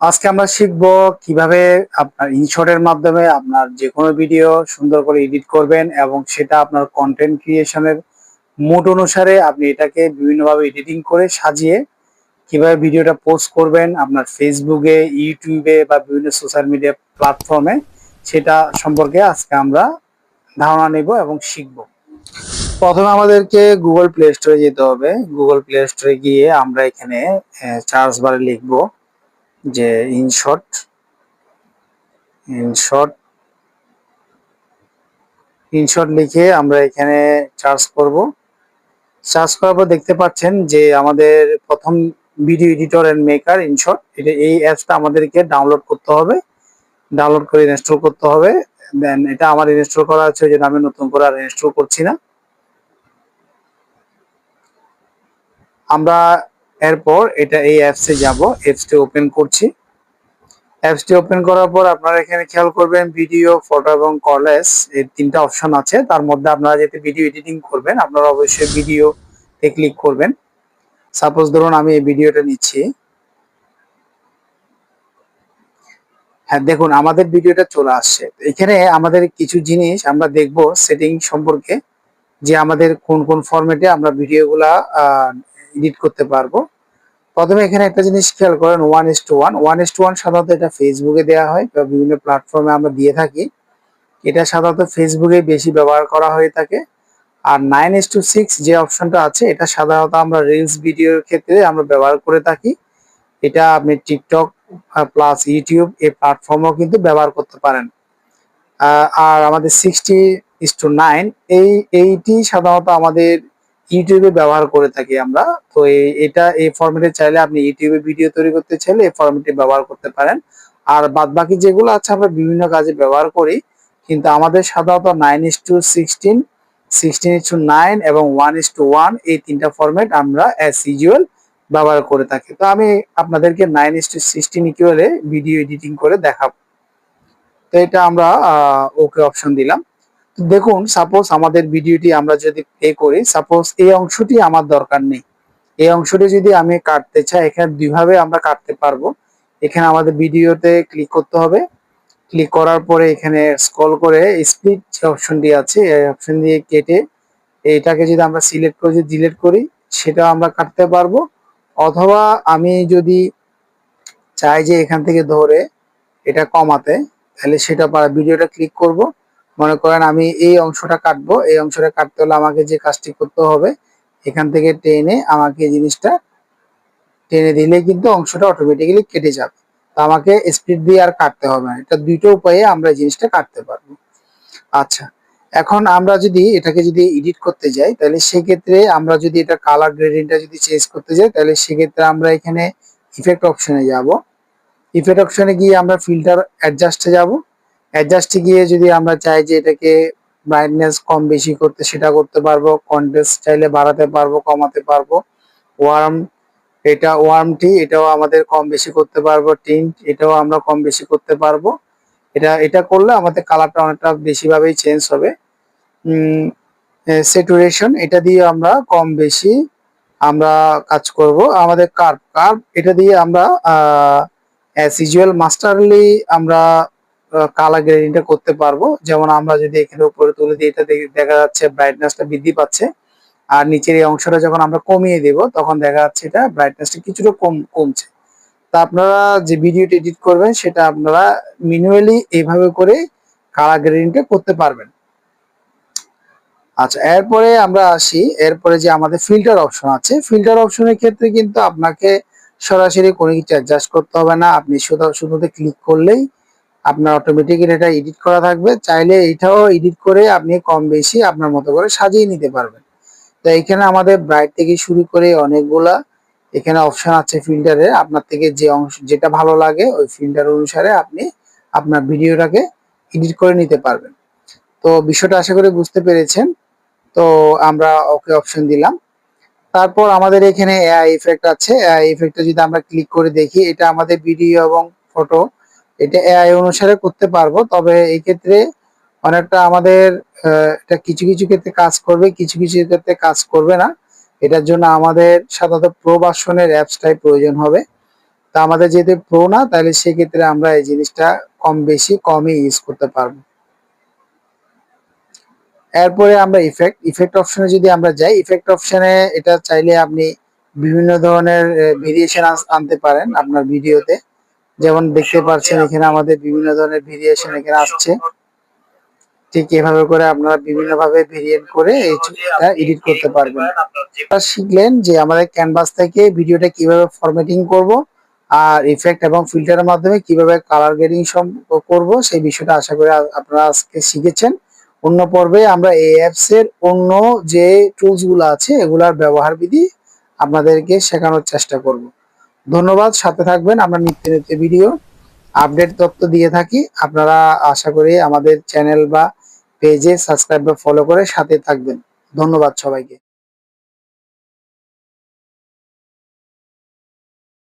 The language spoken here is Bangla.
আজকে আমরা শিখব কীভাবে আপনার ইনশটের মাধ্যমে আপনার যে কোনো ভিডিও সুন্দর করে এডিট করবেন এবং সেটা আপনার কন্টেন্ট ক্রিয়েশনের মুড অনুসারে আপনি এটাকে বিভিন্নভাবে এডিটিং করে সাজিয়ে কীভাবে ভিডিওটা পোস্ট করবেন আপনার ফেসবুকে ইউটিউবে বা বিভিন্ন সোশ্যাল মিডিয়া প্ল্যাটফর্মে সেটা সম্পর্কে আজকে আমরা ধারণা নেব এবং শিখব। প্রথমে আমাদেরকে গুগল প্লে স্টোরে যেতে হবে। গুগল প্লে স্টোরে গিয়ে আমরা এখানে চার্জ বারে লিখব। যে ইনশট ইনশট ইনশট লিখে আমরা এখানে চার্জ করব। চার্জ করার পর দেখতে পাচ্ছেন যে আমাদের প্রথম video editor and maker InShot এটা এই অ্যাপসটা আমাদেরকে ডাউনলোড করতে হবে। ডাউনলোড করে ইনস্টল করতে হবে। দেন এটা আমার ইনস্টল করা আছে জন্য আমি নতুন করে আর ইনস্টল করছি না। আমরা এরপর এটা এই অ্যাপসে যাব অ্যাপসটি ওপেন করছি। অ্যাপসটি ওপেন করার পর আপনারা এখানে খেয়াল করবেন ভিডিও ফটো এবং কলেজ এই তিনটা অপশন আছে। তার মধ্যে আপনারা যেতে ভিডিও এডিটিং করবেন, আপনারা অবশ্যই ভিডিওতে ক্লিক করবেন। সাপোজ ধরুন আমি এই ভিডিওটা নিচ্ছি। হ্যাঁ দেখুন, আমাদের ভিডিওটা চলে আসছে। এখানে আমাদের কিছু জিনিস আমরা দেখব সেটিং সম্পর্কে যে আমাদের কোন কোন ফরম্যাটে আমরা ভিডিওগুলা এডিট করতে পারব। প্রথমে এখানে একটা জিনিস খেয়াল করেন one is to one one is to one সাধারণত এটা ফেসবুকে দেওয়া হয় বা বিভিন্ন প্ল্যাটফর্মে আমরা দিয়ে থাকি। এটা সাধারণত ফেসবুকে বেশি ব্যবহার করা হয়ে থাকে। আর নাইন ইস টু সিক্স যে অপশনটা আছে, এটা সাধারণত আমরা রিলস ভিডিওর ক্ষেত্রে আমরা ব্যবহার করে থাকি। এটা আপনি টিকটক প্লাস ইউটিউব এই প্ল্যাটফর্মও কিন্তু ব্যবহার করতে পারেন। আর আমাদের সিক্সটি ইস টু নাইন এই, এইটি সাধারণত আমাদের ইউটিউবে ব্যবহার করে থাকি আমরা। তো এটা, এই ফরম্যাটে চাইলে আপনি ইউটিউবে ভিডিও তৈরি করতে চাইলে এই ফরম্যাটে ব্যবহার করতে পারেন। আর বাদ বাকি যেগুলো আছে আমরা বিভিন্ন কাজে ব্যবহার করি, কিন্তু আমাদের সাধারণত nine is to sixteen sixteen is to nine এবং ওয়ান ইস টু ওয়ান এই তিনটা ফরম্যাট আমরা অ্যাজ ইউজুয়াল ব্যবহার করে থাকি। তো আমি আপনাদেরকে নাইন ইস টু সিক্সটিন ইকুয়ালে ভিডিও এডিটিং করে দেখাবো। তো এটা আমরা ওকে অপশন দিলাম। দেখুন সাপোজ আমাদের ভিডিওটি আমরা যদি প্লে করি সাপোজ এই অংশটি আমার দরকার নেই। এই অংশটি যদি আমি কাটতে চাই, এখানে দুইভাবে আমরা কাটতে পারব। এখানে আমাদের ভিডিওতে ক্লিক করতে হবে। ক্লিক করার পরে এখানে স্ক্রল করে স্পিড যে অপশনটি আছে, এই অপশন দিয়ে কেটে এটাকে যদি আমরা সিলেক্ট করে, যদি ডিলিট করি সেটা আমরা কাটতে পারব। অথবা আমি যদি চাই যে এখান থেকে ধরে এটা কমাতে, তাহলে সেটা ভিডিওটা ক্লিক করব। মনে করেন আমি এই অংশটা কাটবো, এই অংশটা কাটতে হলে আমাকে যে কাজটি করতে হবে, এখান থেকে টেনে আমাকে জিনিসটা টেনে দিলে কিন্তু অংশটা অটোমেটিক্যালি কেটে যাবে। তো আমাকে স্পিড দিয়ে আর কাটতে হবে না, এটা দুইটা উপায়ে আমরা জিনিসটা কাটতে পারব। আচ্ছা এখন আমরা যদি এটাকে যদি এডিট করতে যাই, তাহলে সেক্ষেত্রে আমরা যদি এটা কালার গ্রেডিংটা যদি চেঞ্জ করতে যাই, তাহলে সেক্ষেত্রে আমরা এখানে ইফেক্ট অপশনে যাব। ইফেক্ট অপশনে গিয়ে আমরা ফিল্টার অ্যাডজাস্টে যাব। অ্যাডজাস্টে গিয়ে যদি আমরা চাই যে এটাকে ব্রাইটনেস কম বেশি করতে সেটা করতে পারব কন্টেস্ট চাইলে বাড়াতে পারব, কমাতে পারব। ওয়ার্ম এটা ওয়ার্মটি এটাও আমাদের কম বেশি করতে পারব। টিন্ট এটাও আমরা কম বেশি করতে পারব। এটা এটা করলে আমাদের কালারটা অনেকটা বেশিভাবেই চেঞ্জ হবে। সেটুরেশন এটা দিয়ে আমরা কম বেশি আমরা কাজ করব। আমাদের কার্ভ কার্ভ এটা দিয়ে আমরা অ্যাজ ইউজুয়াল মাস্টারলি আমরা কালার গ্রেডিংটা করতে পারব। যেমন আমরা যদি এখানে উপরে তুলে দিই, এটা দেখা যাচ্ছে ব্রাইটনেসটা বৃদ্ধি পাচ্ছে। আর নিচের এই অংশটা যখন আমরা কমিয়ে দেব, তখন দেখা যাচ্ছে এটা ব্রাইটনেসটা কিছুটা কম কমছে। তা আপনারা যে ভিডিওটি এডিট করবেন, সেটা আপনারা ম্যানুয়ালি এইভাবে করে কালার গ্রেডিংটা করতে পারবেন। আচ্ছা এরপরে আমরা আসি। এরপরে যে আমাদের ফিল্টার অপশন আছে ফিল্টার অপশনের ক্ষেত্রে কিন্তু আপনাকে সরাসরি কোনো কিছু অ্যাডজাস্ট করতে হবে না। আপনি শুধু শুধুতে ক্লিক করলেই আপনার অটোমেটিক এটা এডিট করা থাকবে। চাইলে এইটাও এডিট করে আপনি কম বেশি আপনার মতো করে সাজিয়ে নিতে পারবেন। তো এখানে আমাদের ব্রাইট থেকে শুরু করে অনেকগুলা এখানে অপশন আছে ফিল্টারে আপনার থেকে যে অংশ, যেটা ভালো লাগে ওই ফিল্টার অনুসারে আপনি আপনার ভিডিওটাকে এডিট করে নিতে পারবেন। তো বিষয়টা আশা করি বুঝতে পেরেছেন। তো আমরা ওকে অপশন দিলাম। তারপর আমাদের এখানে এআই ইফেক্ট আছে। এআই ইফেক্টে যদি আমরা ক্লিক করে দেখি, এটা আমাদের ভিডিও এবং ফটো এটা এআই অনুসারে করতে পারব, তবে এই ক্ষেত্রে অনেকটা আমাদের এটা কিছু কিছু ক্ষেত্রে কাজ করবে, কিছু কিছু ক্ষেত্রে কাজ করবে না। এটার জন্য আমাদের সাধারণত প্রবাসনের অ্যাপসটাই প্রয়োজন হবে। তা আমাদের যেহেতু প্রো না, তাহলে সেক্ষেত্রে আমরা এই জিনিসটা কম বেশি, কমই ইউজ করতে পারব। এরপরে আমরা ইফেক্ট ইফেক্ট অপশনে যদি আমরা যাই ইফেক্ট অপশনে এটা চাইলে আপনি বিভিন্ন ধরনের ভেরিয়েশন আনতে পারেন আপনার ভিডিওতে যেমন দেখতে পাচ্ছেন এখানে আমাদের বিভিন্ন ধরনের ভেরিয়েশন এখানে আসছে। ঠিক এভাবে করে আপনারা বিভিন্ন ভাবে ভেরিয়েন্ট করে এই ছবিটা এডিট করতে পারবেন। আপনারা শিখলেন যে আমাদের ক্যানভাস থেকে ভিডিওটা কীভাবে ফরম্যাটিং করব আর ইফেক্ট এবং ফিল্টারের মাধ্যমে কীভাবে কালার গ্রেডিং করব সেই বিষয়টা আশা করি আপনারা আজকে শিখেছেন। অন্য পর্বে আমরা এই অ্যাপস এর অন্য যে টুলসগুলো আছে এগুলার ব্যবহার বিধি আপনাদেরকে শেখানোর চেষ্টা করব। ধন্যবাদ, সাথে থাকবেন, আমরা নিত্য নিত্য ভিডিও আপডেট তথ্য দিয়ে থাকি। আপনারা আশা করি আমাদের চ্যানেল বা পেজে সাবস্ক্রাইব বা ফলো করে সাথে থাকবেন। ধন্যবাদ সবাইকে।